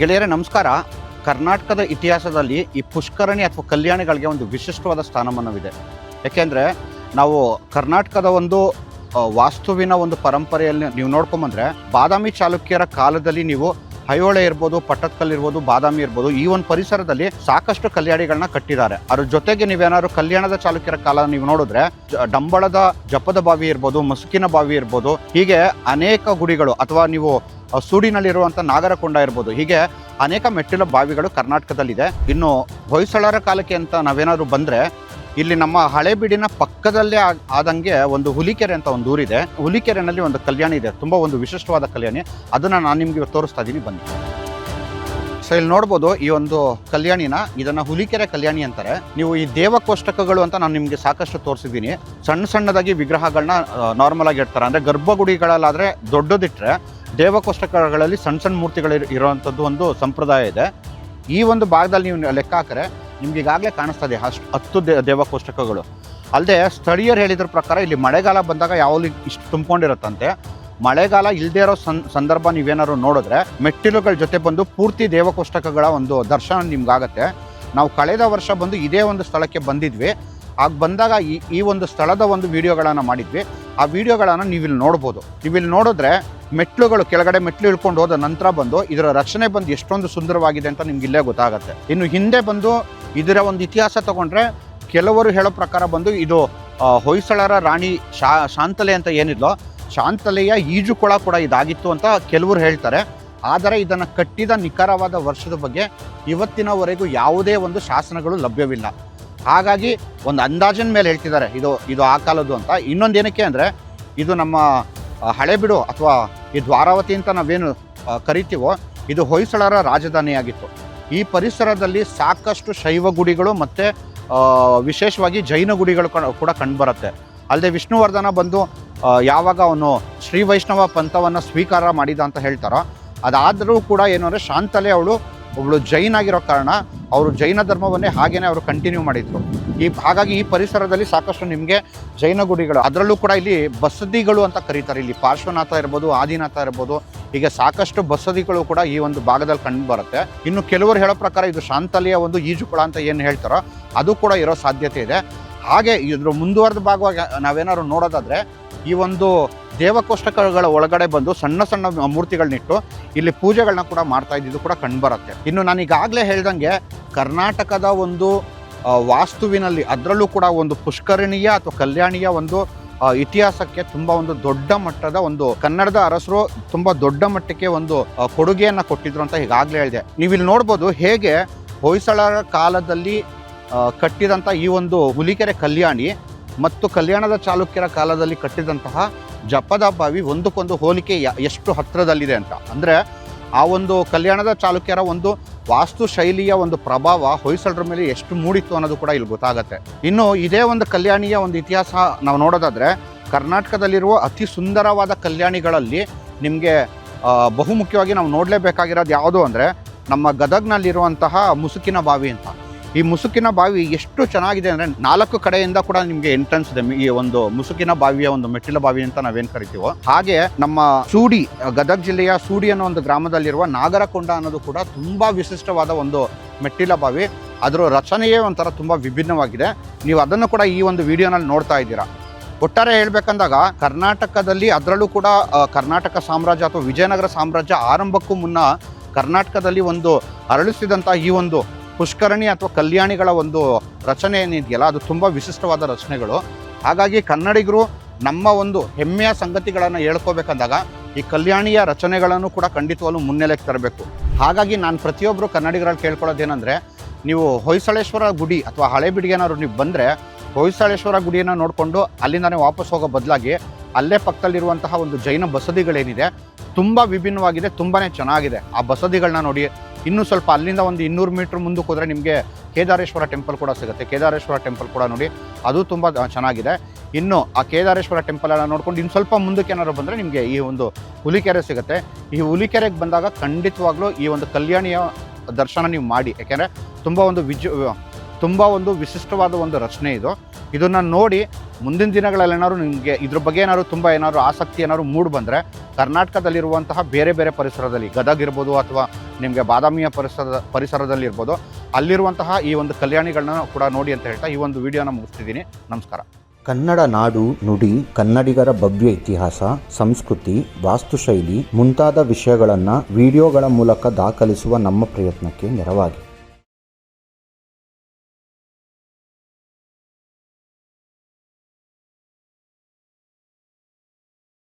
ಗೆಳೆಯರೇ, ನಮಸ್ಕಾರ. ಕರ್ನಾಟಕದ ಇತಿಹಾಸದಲ್ಲಿ ಈ ಪುಷ್ಕರಣಿ ಅಥವಾ ಕಲ್ಯಾಣಿಗಳಿಗೆ ಒಂದು ವಿಶಿಷ್ಟವಾದ ಸ್ಥಾನಮಾನವಿದೆ. ಯಾಕೆಂದರೆ, ನಾವು ಕರ್ನಾಟಕದ ಒಂದು ವಾಸ್ತುವಿನ ಒಂದು ಪರಂಪರೆಯಲ್ಲಿ ನೀವು ನೋಡ್ಕೊಂಬಂದರೆ, ಬಾದಾಮಿ ಚಾಲುಕ್ಯರ ಕಾಲದಲ್ಲಿ ನೀವು ಐಹೊಳೆ ಇರ್ಬೋದು, ಪಟ್ಟದಕಲ್ ಇರ್ಬೋದು, ಬಾದಾಮಿ ಇರ್ಬೋದು, ಈ ಒಂದು ಪರಿಸರದಲ್ಲಿ ಸಾಕಷ್ಟು ಕಲ್ಯಾಣಿಗಳನ್ನ ಕಟ್ಟಿದ್ದಾರೆ. ಅದ್ರ ಜೊತೆಗೆ ನೀವೇನಾದ್ರು ಕಲ್ಯಾಣದ ಚಾಲುಕ್ಯರ ಕಾಲ ನೀವು ನೋಡಿದ್ರೆ ಡಂಬಳದ ಜಪದ ಬಾವಿ ಇರ್ಬೋದು, ಮಸುಕಿನ ಬಾವಿ ಇರ್ಬೋದು, ಹೀಗೆ ಅನೇಕ ಗುಡಿಗಳು ಅಥವಾ ನೀವು ಸೂಡಿನಲ್ಲಿರುವಂಥ ನಾಗರಕೊಂಡ ಇರ್ಬೋದು, ಹೀಗೆ ಅನೇಕ ಮೆಟ್ಟಿಲ ಬಾವಿಗಳು ಕರ್ನಾಟಕದಲ್ಲಿದೆ. ಇನ್ನು ಹೊಯ್ಸಳರ ಕಾಲಕ್ಕೆ ಅಂತ ನಾವೇನಾದ್ರು ಬಂದ್ರೆ ಇಲ್ಲಿ ನಮ್ಮ ಹಳೆಬೀಡಿನ ಪಕ್ಕದಲ್ಲೇ ಆದಂಗೆ ಒಂದು ಹುಲಿಕೆರೆ ಅಂತ ಒಂದು ಊರಿದೆ. ಹುಲಿಕೆರೆನಲ್ಲಿ ಒಂದು ಕಲ್ಯಾಣಿ ಇದೆ. ತುಂಬಾ ಒಂದು ವಿಶಿಷ್ಟವಾದ ಕಲ್ಯಾಣಿ. ಅದನ್ನ ನಾನು ನಿಮಗೆ ತೋರಿಸ್ತಾ ಇದ್ದೀನಿ ಬನ್ನಿ. ಸೊ ಇಲ್ಲಿ ನೋಡ್ಬೋದು ಈ ಒಂದು ಕಲ್ಯಾಣಿನ, ಇದನ್ನ ಹುಲಿಕೆರೆ ಕಲ್ಯಾಣಿ ಅಂತಾರೆ. ನೀವು ಈ ದೇವಕೋಷ್ಟಕಗಳು ಅಂತ ನಾನು ನಿಮಗೆ ಸಾಕಷ್ಟು ತೋರಿಸಿದ್ದೀನಿ ಸಣ್ಣ ಸಣ್ಣದಾಗಿ ವಿಗ್ರಹಗಳನ್ನ ನಾರ್ಮಲ್ ಆಗಿ ಇಡ್ತಾರೆ. ಅಂದ್ರೆ ಗರ್ಭಗುಡಿಗಳಲ್ಲಾದ್ರೆ ದೊಡ್ಡದಿಟ್ರೆ ದೇವಕೋಷ್ಟಕಗಳಲ್ಲಿ ಸಣ್ಣ ಸಣ್ಣ ಮೂರ್ತಿಗಳು ಇರುವಂಥದ್ದು ಒಂದು ಸಂಪ್ರದಾಯ ಇದೆ. ಈ ಒಂದು ಭಾಗದಲ್ಲಿ ನೀವು ಲೆಕ್ಕ ಹಾಕಿದ್ರೆ ನಿಮ್ಗೆ ಈಗಾಗಲೇ ಕಾಣಿಸ್ತಾ ಇದೆ. ಅಷ್ಟು ಹತ್ತು ದೇ, ದೇವಕೋಷ್ಟಕಗಳು. ಅಲ್ಲದೆ ಸ್ಥಳೀಯರು ಹೇಳಿದ್ರ ಪ್ರಕಾರ ಇಲ್ಲಿ ಮಳೆಗಾಲ ಬಂದಾಗ ಯಾವಾಗಲೂ ಇಷ್ಟು ತುಂಬಿಕೊಂಡಿರುತ್ತಂತೆ. ಮಳೆಗಾಲ ಇಲ್ಲದೇ ಇರೋ ಸನ್, ಸಂದರ್ಭ ನೀವೇನಾದ್ರು ನೋಡಿದ್ರೆ ಮೆಟ್ಟಿಲುಗಳ ಜೊತೆ ಬಂದು ಪೂರ್ತಿ ದೇವಕೋಷ್ಟಕಗಳ ಒಂದು ದರ್ಶನ ನಿಮ್ಗಾಗತ್ತೆ. ನಾವು ಕಳೆದ ವರ್ಷ ಬಂದು ಇದೇ ಒಂದು ಸ್ಥಳಕ್ಕೆ ಬಂದಿದ್ವಿ. ಆಗ ಬಂದಾಗ ಈ ಈ ಒಂದು ಸ್ಥಳದ ಒಂದು ವಿಡಿಯೋಗಳನ್ನು ಮಾಡಿದ್ವಿ. ಆ ವಿಡಿಯೋಗಳನ್ನು ನೀವಿಲ್ಲಿ ನೋಡ್ಬೋದು. ನೀವಿಲ್ಲಿ ನೋಡಿದ್ರೆ ಮೆಟ್ಲುಗಳು ಕೆಳಗಡೆ ಮೆಟ್ಲು ಇಳ್ಕೊಂಡು ಹೋದ ನಂತರ ಬಂದು ಇದರ ರಚನೆ ಬಂದು ಎಷ್ಟೊಂದು ಸುಂದರವಾಗಿದೆ ಅಂತ ನಿಮ್ಗೆ ಇಲ್ಲೇ ಗೊತ್ತಾಗುತ್ತೆ. ಇನ್ನು ಹಿಂದೆ ಬಂದು ಇದರ ಒಂದು ಇತಿಹಾಸ ತಗೊಂಡ್ರೆ ಕೆಲವರು ಹೇಳೋ ಪ್ರಕಾರ ಬಂದು ಇದು ಹೊಯ್ಸಳರ ರಾಣಿ ಶಾ, ಶಾಂತಲೆ ಅಂತ ಏನಿದ್ಲೋ, ಶಾಂತಲೆಯ ಈಜುಕೊಳ ಕೂಡ ಇದಾಗಿತ್ತು ಅಂತ ಕೆಲವರು ಹೇಳ್ತಾರೆ. ಆದರೆ ಇದನ್ನು ಕಟ್ಟಿದ ನಿಖರವಾದ ವರ್ಷದ ಬಗ್ಗೆ ಇವತ್ತಿನವರೆಗೂ ಯಾವುದೇ ಒಂದು ಶಾಸನಗಳು ಲಭ್ಯವಿಲ್ಲ. ಹಾಗಾಗಿ ಒಂದು ಅಂದಾಜಿನ ಮೇಲೆ ಹೇಳ್ತಿದ್ದಾರೆ, ಇದು ಇದು ಆ ಕಾಲದ್ದು ಅಂತ. ಇನ್ನೊಂದು ಏನಕ್ಕೆ ಅಂದರೆ, ಇದು ನಮ್ಮ ಹಳೆಬಿಡು ಅಥವಾ ಈ ದ್ವಾರಾವತಿ ಅಂತ ನಾವೇನು ಕರಿತೀವೋ, ಇದು ಹೊಯ್ಸಳರ ರಾಜಧಾನಿಯಾಗಿತ್ತು. ಈ ಪರಿಸರದಲ್ಲಿ ಸಾಕಷ್ಟು ಶೈವ ಗುಡಿಗಳು ಮತ್ತು ವಿಶೇಷವಾಗಿ ಜೈನ ಗುಡಿಗಳು ಕೂಡ ಕಂಡುಬರುತ್ತೆ. ಅಲ್ಲದೆ ವಿಷ್ಣುವರ್ಧನ ಬಂದು ಯಾವಾಗ ಅವನು ಶ್ರೀ ವೈಷ್ಣವ ಪಂಥವನ್ನು ಸ್ವೀಕಾರ ಮಾಡಿದ ಅಂತ ಹೇಳ್ತಾರೋ, ಅದಾದರೂ ಕೂಡ ಏನು ಅಂದರೆ ಶಾಂತಲೆ ಅವಳು ಒಬ್ಬಳು ಜೈನ್ ಆಗಿರೋ ಕಾರಣ ಅವರು ಜೈನ ಧರ್ಮವನ್ನೇ ಹಾಗೇನೆ ಅವರು ಕಂಟಿನ್ಯೂ ಮಾಡಿದ್ರು. ಈ ಹಾಗಾಗಿ ಈ ಪರಿಸರದಲ್ಲಿ ಸಾಕಷ್ಟು ನಿಮಗೆ ಜೈನ ಗುಡಿಗಳು, ಅದರಲ್ಲೂ ಕೂಡ ಇಲ್ಲಿ ಬಸದಿಗಳು ಅಂತ ಕರೀತಾರೆ. ಇಲ್ಲಿ ಪಾರ್ಶ್ವನಾಥ ಇರ್ಬೋದು, ಆದಿನಾಥ ಇರ್ಬೋದು, ಹೀಗೆ ಸಾಕಷ್ಟು ಬಸದಿಗಳು ಕೂಡ ಈ ಒಂದು ಭಾಗದಲ್ಲಿ ಕಂಡು ಬರುತ್ತೆ. ಇನ್ನು ಕೆಲವರು ಹೇಳೋ ಪ್ರಕಾರ ಇದು ಶಾಂತಲಿಯ ಒಂದು ಈಜುಕೊಳ ಅಂತ ಏನು ಹೇಳ್ತಾರೋ ಅದು ಕೂಡ ಇರೋ ಸಾಧ್ಯತೆ ಇದೆ. ಹಾಗೆ ಇದ್ರ ಮುಂದುವರೆದ ಭಾಗವಾಗಿ ನಾವೇನಾದ್ರು ನೋಡೋದಾದ್ರೆ ಈ ಒಂದು ದೇವಕೋಷ್ಟಕಗಳ ಒಳಗಡೆ ಬಂದು ಸಣ್ಣ ಸಣ್ಣ ಮೂರ್ತಿಗಳನ್ನಿಟ್ಟು ಇಲ್ಲಿ ಪೂಜೆಗಳನ್ನ ಕೂಡ ಮಾಡ್ತಾ ಇದ್ದಿದ್ದು ಕೂಡ ಕಂಡುಬರುತ್ತೆ. ಇನ್ನು ನಾನು ಈಗಾಗಲೇ ಹೇಳ್ದಂಗೆ ಕರ್ನಾಟಕದ ಒಂದು ವಾಸ್ತುವಿನಲ್ಲಿ ಅದರಲ್ಲೂ ಕೂಡ ಒಂದು ಪುಷ್ಕರಣೀಯ ಅಥವಾ ಕಲ್ಯಾಣಿಯ ಒಂದು ಇತಿಹಾಸಕ್ಕೆ ತುಂಬ ಒಂದು ದೊಡ್ಡ ಮಟ್ಟದ ಒಂದು ಕನ್ನಡದ ಅರಸರು ತುಂಬ ದೊಡ್ಡ ಮಟ್ಟಕ್ಕೆ ಒಂದು ಕೊಡುಗೆಯನ್ನು ಕೊಟ್ಟಿದ್ರು ಅಂತ ಈಗಾಗಲೇ ಹೇಳಿದೆ. ನೀವು ಇಲ್ಲಿ ನೋಡ್ಬೋದು ಹೇಗೆ ಹೊಯ್ಸಳರ ಕಾಲದಲ್ಲಿ ಕಟ್ಟಿದಂಥ ಈ ಒಂದು ಹುಲಿಕೆರೆ ಕಲ್ಯಾಣಿ ಮತ್ತು ಕಲ್ಯಾಣದ ಚಾಲುಕ್ಯರ ಕಾಲದಲ್ಲಿ ಕಟ್ಟಿದಂತಹ ಜಪದ ಬಾವಿ ಒಂದಕ್ಕೊಂದು ಹೋಲಿಕೆ ಎಷ್ಟು ಹತ್ತಿರದಲ್ಲಿದೆ ಅಂತ. ಅಂದರೆ ಆ ಒಂದು ಕಲ್ಯಾಣದ ಚಾಲುಕ್ಯರ ಒಂದು ವಾಸ್ತು ಶೈಲಿಯ ಒಂದು ಪ್ರಭಾವ ಹೊಯ್ಸಳರ ಮೇಲೆ ಎಷ್ಟು ಮೂಡಿತ್ತು ಅನ್ನೋದು ಕೂಡ ಇಲ್ಲಿ ಗೊತ್ತಾಗತ್ತೆ. ಇನ್ನು ಇದೇ ಒಂದು ಕಲ್ಯಾಣಿಯ ಒಂದು ಇತಿಹಾಸ ನಾವು ನೋಡೋದಾದರೆ ಕರ್ನಾಟಕದಲ್ಲಿರುವ ಅತಿ ಸುಂದರವಾದ ಕಲ್ಯಾಣಿಗಳಲ್ಲಿ ನಿಮಗೆ ಬಹುಮುಖ್ಯವಾಗಿ ನಾವು ನೋಡಲೇಬೇಕಾಗಿರೋದು ಯಾವುದು ಅಂದರೆ ನಮ್ಮ ಗದಗ್ನಲ್ಲಿರುವಂತಹ ಮುಸುಕಿನ ಬಾವಿ ಅಂತ. ಈ ಮುಸುಕಿನ ಬಾವಿ ಎಷ್ಟು ಚೆನ್ನಾಗಿದೆ ಅಂದರೆ ನಾಲ್ಕು ಕಡೆಯಿಂದ ಕೂಡ ನಿಮಗೆ ಎಂಟ್ರೆನ್ಸ್ ಇದೆ. ಈ ಒಂದು ಮುಸುಕಿನ ಬಾವಿಯ ಒಂದು ಮೆಟ್ಟಿಲ ಬಾವಿ ಅಂತ ನಾವೇನು ಕರಿತೀವೋ, ಹಾಗೆ ನಮ್ಮ ಸೂಡಿ, ಗದಗ ಜಿಲ್ಲೆಯ ಸೂಡಿ ಅನ್ನೋ ಒಂದು ಗ್ರಾಮದಲ್ಲಿರುವ ನಾಗರಕೊಂಡ ಅನ್ನೋದು ಕೂಡ ತುಂಬಾ ವಿಶಿಷ್ಟವಾದ ಒಂದು ಮೆಟ್ಟಿಲ ಬಾವಿ. ಅದರ ರಚನೆಯೇ ಒಂಥರ ತುಂಬಾ ವಿಭಿನ್ನವಾಗಿದೆ. ನೀವು ಅದನ್ನು ಕೂಡ ಈ ಒಂದು ವಿಡಿಯೋನಲ್ಲಿ ನೋಡ್ತಾ ಇದ್ದೀರಾ. ಒಟ್ಟಾರೆ ಹೇಳ್ಬೇಕಂದಾಗ, ಕರ್ನಾಟಕದಲ್ಲಿ ಅದರಲ್ಲೂ ಕೂಡ ಕರ್ನಾಟಕ ಸಾಮ್ರಾಜ್ಯ ಅಥವಾ ವಿಜಯನಗರ ಸಾಮ್ರಾಜ್ಯ ಆರಂಭಕ್ಕೂ ಮುನ್ನ ಕರ್ನಾಟಕದಲ್ಲಿ ಒಂದು ಅರಳಿಸಿದಂಥ ಈ ಒಂದು ಪುಷ್ಕರಣಿ ಅಥವಾ ಕಲ್ಯಾಣಿಗಳ ಒಂದು ರಚನೆ ಏನಿದೆಯಲ್ಲ, ಅದು ತುಂಬ ವಿಶಿಷ್ಟವಾದ ರಚನೆಗಳು. ಹಾಗಾಗಿ ಕನ್ನಡಿಗರು ನಮ್ಮ ಒಂದು ಹೆಮ್ಮೆಯ ಸಂಗತಿಗಳನ್ನು ಹೇಳ್ಕೋಬೇಕಂದಾಗ ಈ ಕಲ್ಯಾಣಿಯ ರಚನೆಗಳನ್ನು ಕೂಡ ಖಂಡಿತವಾಗ್ಲೂ ಮುನ್ನೆಲೆಗೆ ತರಬೇಕು. ಹಾಗಾಗಿ ನಾನು ಪ್ರತಿಯೊಬ್ಬರು ಕನ್ನಡಿಗರಲ್ಲಿ ಕೇಳ್ಕೊಳ್ಳೋದೇನೆಂದರೆ, ನೀವು ಹೊಯ್ಸಳೇಶ್ವರ ಗುಡಿ ಅಥವಾ ಹಳೆಬೀಡಿಗೆ ಏನಾದ್ರು ನೀವು ಬಂದರೆ, ಹೊಯ್ಸಳೇಶ್ವರ ಗುಡಿಯನ್ನು ನೋಡಿಕೊಂಡು ಅಲ್ಲಿಂದನೇ ವಾಪಸ್ ಹೋಗೋ ಬದಲಾಗಿ ಅಲ್ಲೇ ಪಕ್ಕದಲ್ಲಿರುವಂತಹ ಒಂದು ಜೈನ ಬಸದಿಗಳೇನಿದೆ, ತುಂಬ ವಿಭಿನ್ನವಾಗಿದೆ ತುಂಬಾ ಚೆನ್ನಾಗಿದೆ. ಆ ಬಸದಿಗಳನ್ನ ನೋಡಿ ಇನ್ನೂ ಸ್ವಲ್ಪ ಅಲ್ಲಿಂದ ಒಂದು ಇನ್ನೂರು ಮೀಟ್ರ್ ಮುಂದಕ್ಕೆ ಹೋದರೆ ನಿಮಗೆ ಕೇದಾರೇಶ್ವರ ಟೆಂಪಲ್ ಕೂಡ ಸಿಗುತ್ತೆ. ಕೇದಾರೇಶ್ವರ ಟೆಂಪಲ್ ಕೂಡ ನೋಡಿ, ಅದು ತುಂಬ ಚೆನ್ನಾಗಿದೆ. ಇನ್ನು ಆ ಕೇದಾರೇಶ್ವರ ಟೆಂಪಲ್ ಎಲ್ಲ ನೋಡ್ಕೊಂಡು ಇನ್ನು ಸ್ವಲ್ಪ ಮುಂದಕ್ಕೆ ಏನಾದ್ರು ಬಂದರೆ ನಿಮಗೆ ಈ ಒಂದು ಹುಲಿಕೆರೆ ಸಿಗುತ್ತೆ. ಈ ಹುಲಿಕೆರೆಗೆ ಬಂದಾಗ ಖಂಡಿತವಾಗ್ಲೂ ಈ ಒಂದು ಕಲ್ಯಾಣಿಯ ದರ್ಶನ ನೀವು ಮಾಡಿ. ಯಾಕೆಂದರೆ ತುಂಬ ಒಂದು ವಿಜು ತುಂಬ ಒಂದು ವಿಶಿಷ್ಟವಾದ ಒಂದು ರಚನೆ ಇದು. ಇದನ್ನು ನೋಡಿ ಮುಂದಿನ ದಿನಗಳಲ್ಲಿ ಏನಾದ್ರು ನಿಮಗೆ ಇದ್ರ ಬಗ್ಗೆ ಏನಾದ್ರು ತುಂಬ ಏನಾದ್ರು ಆಸಕ್ತಿ ಏನಾದ್ರು ಮೂಡ್ ಬಂದರೆ ಕರ್ನಾಟಕದಲ್ಲಿರುವಂತಹ ಬೇರೆ ಬೇರೆ ಪರಿಸರದಲ್ಲಿ ಗದಗ ಇರ್ಬೋದು ಅಥವಾ ನಿಮಗೆ ಬಾದಾಮಿಯ ಪರಿಸರದ ಪರಿಸರದಲ್ಲಿ ಇರ್ಬೋದು ಅಲ್ಲಿರುವಂತಹ ಈ ಒಂದು ಕಲ್ಯಾಣಿಗಳನ್ನ ಕೂಡ ನೋಡಿ ಅಂತ ಹೇಳ್ತಾ ಈ ಒಂದು ವಿಡಿಯೋನ ಮುಗಿಸ್ತಿದ್ದೀನಿ. ನಮಸ್ಕಾರ. ಕನ್ನಡ ನಾಡು ನುಡಿ, ಕನ್ನಡಿಗರ ಭವ್ಯ ಇತಿಹಾಸ, ಸಂಸ್ಕೃತಿ, ವಾಸ್ತುಶೈಲಿ ಮುಂತಾದ ವಿಷಯಗಳನ್ನು ವಿಡಿಯೋಗಳ ಮೂಲಕ ದಾಖಲಿಸುವ ನಮ್ಮ ಪ್ರಯತ್ನಕ್ಕೆ ನೆರವಾಗಿ.